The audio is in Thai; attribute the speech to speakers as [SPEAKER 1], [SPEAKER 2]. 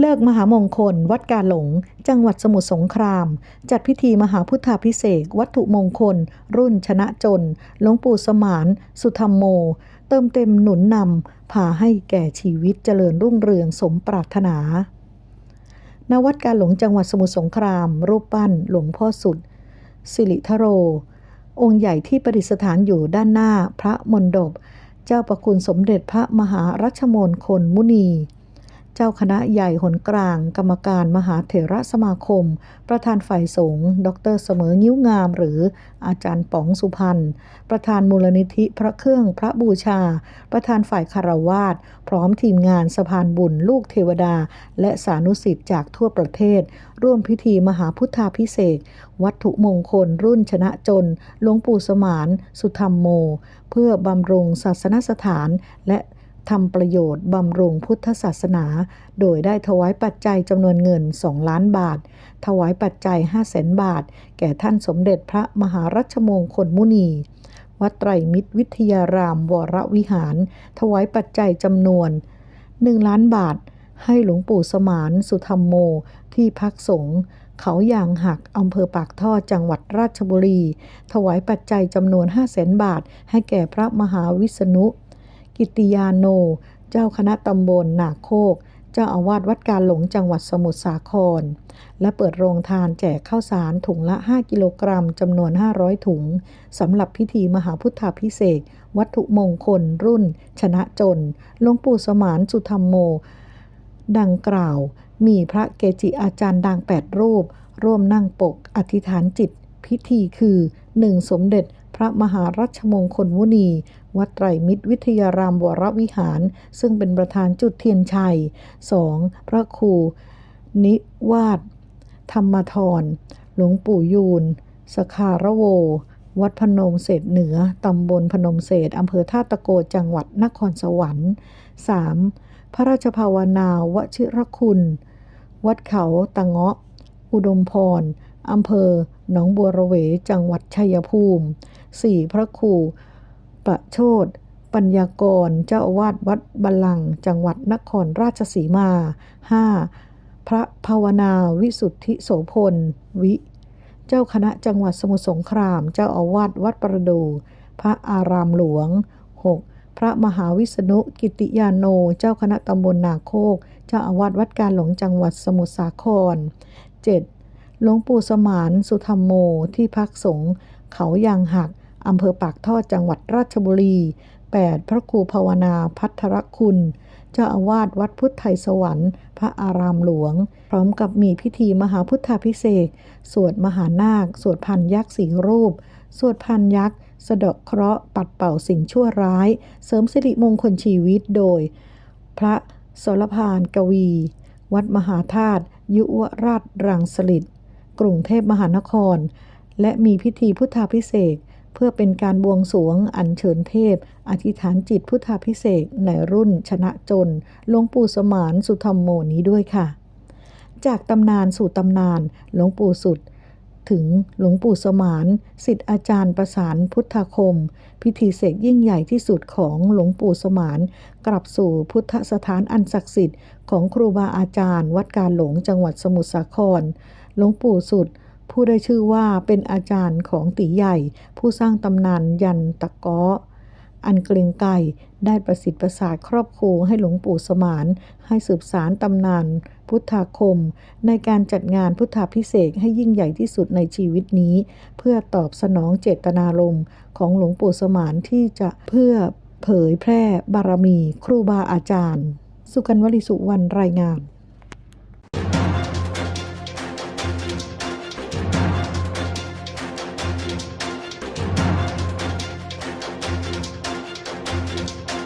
[SPEAKER 1] เลิกมหามงคล วัดกาหลง จังหวัดสมุทรสงคราม จัดพิธีมหาพุทธาพิเศษวัตถุมงคล รุ่นชนะจนหลวงปู่สมาน สุธรรมโม เติมเต็มหนุนนำพาให้แก่ชีวิตเจริญรุ่งเรืองสมปรารถนาณวัดกาหลงจังหวัดสมุทรสงคราม รูปปั้นหลวงพ่อสุด สิริทโร องค์ใหญ่ที่ประดิษฐานอยู่ด้านหน้าพระมณฑปเจ้าประคุณสมเด็จพระมหารัชมงคลมุนี เจ้าคณะใหญ่หนกลาง กรรมการมหาเถระสมาคม ประธานฝ่ายสงฆ์ดรเสมองิ้วงาม หรืออาจารย์ป๋องสุพรรณประธานมูลนิธิพระเครื่องพระบูชา ประธานฝ่ายคารวาสพร้อมทีมงานสะพานบุญลูกเทวดา และสานุสิทธิ์จากทั่วประเทศ ร่วมพิธีมหาพุทธาพิเศษวัตถุมงคลรุ่นชนะจนหลวงปู่สมาน สุธรรมโม เพื่อบำรุงศาสนสถานและ ทำประโยชน์บำรุงพุทธศาสนา โดยได้ถวายปัจจัยจำนวนเงิน 2 ล้านบาท ถวายปัจจัย 5 0 0แสนบาท แก่ท่านสมเด็จพระมหารัชมงคลมุนี วัดไตรมิตรวิทยารามวรวิหาร ถวายปัจจัยจำนวน 1 ล้านบาท ให้หลวงปู่สมานสุธรรมโม ที่พักสงฆ์เขายางหักอำเภอปากท่อจังหวัดราชบุรี ถวายปัจจัยจำนวน5 0 0แสนบาท ให้แก่พระมหาวิษณุ กิติยาโน เจ้าคณะตำบลนาโคก เจ้าอาวาสวัดการหลงจังหวัดสมุทรสาคร และเปิดโรงทานแจกข้าวสารถุงละ 5 กิโลกรัมจำนวน 500 ถุงสำหรับพิธีมหาพุทธาพิเศษ วัตถุมงคล รุ่น ชนะจนหลวงปู่สมานสุธรรมโม ดังกล่าว มีพระเกจิอาจารย์ดัง 8 รูป ร่วมนั่งปกอธิษฐานจิตพิธีคือ 1. สมเด็จ พระมหารัชมงคลมุนี วัดไตรมิตรวิทยารามวรวิหาร ซึ่งเป็นประธานจุดเทียนชัย 2. พระครู นิวาสธรรมทร หลวงปู่ยูน สคารโว วัดพนมเศษเหนือ ตำบลพนมเศษอำเภอท่าตะโกจังหวัดนครสวรรค์ 3. พระราชภาวนาวชิรคุณ วัดเขาตะเงาะ อุดมพรอำเภอหนองบัวระเวจังหวัดชัยภูมิ 4. พระครู ประโชดปัญญากร เจ้าอาวาสวัดบัลลังก์จังหวัดนครราชสีมา 5. พระภาวนาวิสุทธิโสพล วิ เจ้าคณะจังหวัดสมุทรสงคราม เจ้าอาวาสวัดประดู พระอารามหลวง 6. พระมหาวิษณุกิติยาโน เจ้าคณะตำบลนาโคก เจ้าอาวาสวัดการหลงจังหวัดสมุทรสาคร 7. หลวงปู่สมานสุธรรมโมที่พักสงฆ์เขายางหัก อำเภอปากท่อจังหวัดราชบุรี 8. พระครูภาวนาพัทรคุณ เจ้าอาวาสวัดพุทธไทยสวรรค์ พระอารามหลวง พร้อมกับมีพิธีมหาพุทธาพิเศษ สวดมหานาค สวดพันยักษ์สีรูป สวดพันยักษ์สะเดาะเคราะห์ปัดเป่าสิ่งชั่วร้าย เสริมสิริมงคลชีวิตโดย พระสรพานกวี วัดมหาธาตุยุวราชรังสฤษกรุงเทพมหานคร และมีพิธีพุทธาพิเศษ เพื่อเป็นการบวงสรวงอัญเชิญเทพ อธิษฐานจิตพุทธาพิเศษในรุ่นชนะจนหลวงปู่สมานสุธรรมโมนี้ด้วยค่ะ จากตำนานสู่ตำนานหลวงปู่สุด ถึงหลวงปู่สมานสิทธิอาจารย์ประสานพุทธคม พิธีเสกยิ่งใหญ่ที่สุดของหลวงปู่สมาน กลับสู่พุทธสถานอันศักดิ์สิทธิ์ของครูบาอาจารย์ วัดการหลงจังหวัดสมุทรสาครหลวงปู่สุด ผู้ได้ชื่อว่าเป็นอาจารย์ของตีใหญ่ ผู้สร้างตำนานยันตะก้ออันเกรงไกรได้ประสิทธิ์ประสาทครอบครูให้หลวงปู่สมานให้สืบสารตำนานพุทธาคม ในการจัดงานพุทธาพิเศษให้ยิ่งใหญ่ที่สุดในชีวิตนี้ เพื่อตอบสนองเจตนารมณ์ของหลวงปู่สมานที่จะเพื่อเผยแพร่บารมีครูบาอาจารย์ สุกันวลิสุวรรณรายงาน